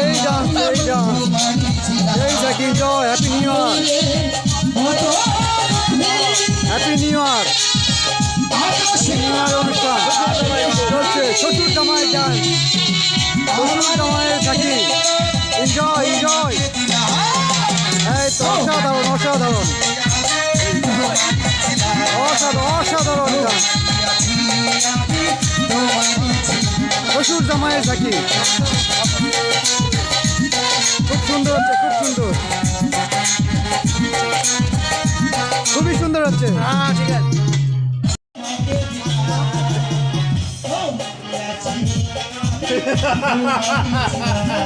এই ডান্স এই ডান্স জয় happy new year happy new year happy new year অনুষ্ঠান চলছে শ্বশুর জামাই ডান্স শ্বশুর জামাইয়ের জাকি এনজয় অসাধারণ অসাধারণ শ্বশুর জমায়ে থাকি খুব সুন্দর হচ্ছে খুব সুন্দর। খুবই সুন্দর হচ্ছে। হ্যাঁ ঠিক আছে।